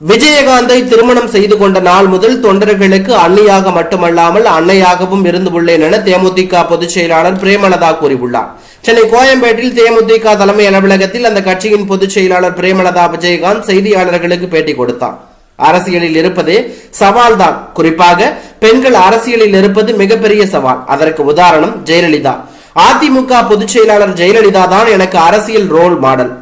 விஜயகாந்தை திருமணம் செய்து கொண்ட நாள் முதல் தொண்டர்களுக்கு அன்னியாக மட்டுமல்லாமல் அன்னையாகவும் இருந்து உள்ளேன் என தேமுதிக பொதுச் செயலாளர் பிரேமலதா கூறியுள்ளார். சென்னை கோயம்பேட்டில் தேமுதிக தலைமை அலுவலகத்தில் அந்த கட்சியின் பொதுச் செயலாளர் பிரேமலதா விஜயகாந்த் செய்தியாளர்களுக்கு பேட்டி கொடுத்தார். அரசியலில் இருப்பதே சவால்தான் குறிப்பாக பெண்கள் அரசியலில் இருப்பது மிகப்பெரிய சவால். அதற்கு உதாரணம் ஜெயலலிதா. அதிமுக பொதுச் செயலாளர் ஜெயலலிதா தான் எனக்கு அரசியல் ரோல் மாடல்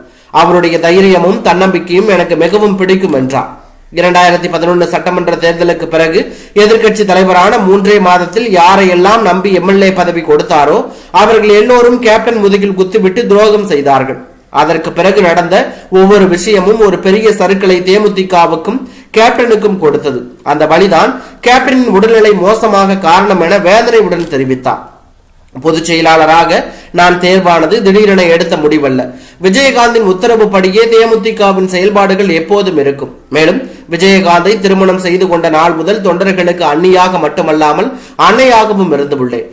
அவருடைய தைரியமும் தன்னம்பிக்கையும் எனக்கு மிகவும் பிடிக்கும் என்றார். இரண்டாயிரத்தி பதினொன்று சட்டமன்ற தேர்தலுக்கு பிறகு எதிர்க்கட்சி தலைவரான மூன்றே மாதத்தில் யாரையெல்லாம் நம்பி எம்எல்ஏ பதவி கொடுத்தாரோ அவர்கள் எல்லோரும் கேப்டன் முதுகில் குத்திவிட்டு துரோகம் செய்தார்கள். அதற்கு பிறகு நடந்த ஒவ்வொரு விஷயமும் ஒரு பெரிய சறுக்களை தேமுதிகவுக்கும் கேப்டனுக்கும் கொடுத்தது. அந்த வழிதான் கேப்டனின் உடல்நிலை மோசமாக காரணம் என வேதனையுடன் தெரிவித்தார். பொதுச் செயலாளராக நான் தேர்வானது திடீரென எடுத்த முடிவல்ல. விஜயகாந்தின் உத்தரவுப்படியே தேமுதிகவின் செயல்பாடுகள் எப்போதும் இருக்கும். மேலும் விஜயகாந்தை திருமணம் செய்து கொண்ட நாள் முதல் தொண்டர்களுக்கு அன்னியாக மட்டுமல்லாமல் அன்னையாகவும் இருந்துள்ளேன்.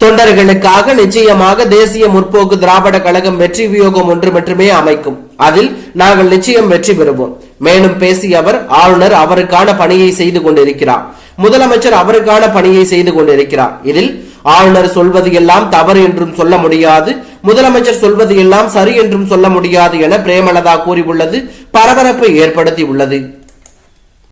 தொண்டர்களுக்காக நிச்சயமாக தேசிய முற்போக்கு திராவிட கழகம் வெற்றி வியோகம் ஒன்று மட்டுமே அமைக்கும். அதில் நாங்கள் நிச்சயம் வெற்றி பெறுவோம். மேலும் பேசிய அவர் ஆளுநர் அவருக்கான பணியை செய்து கொண்டிருக்கிறார். முதலமைச்சர் அவருக்கான பணியை செய்து கொண்டிருக்கிறார். இதில் ஆளுநர் சொல்வது எல்லாம் தவறு என்றும் சொல்ல முடியாது. முதலமைச்சர் சொல்வது எல்லாம் சரி என்றும் சொல்ல முடியாது என பிரேமலதா கூறியுள்ளது. பரபரப்பை ஏற்படுத்தி உள்ளது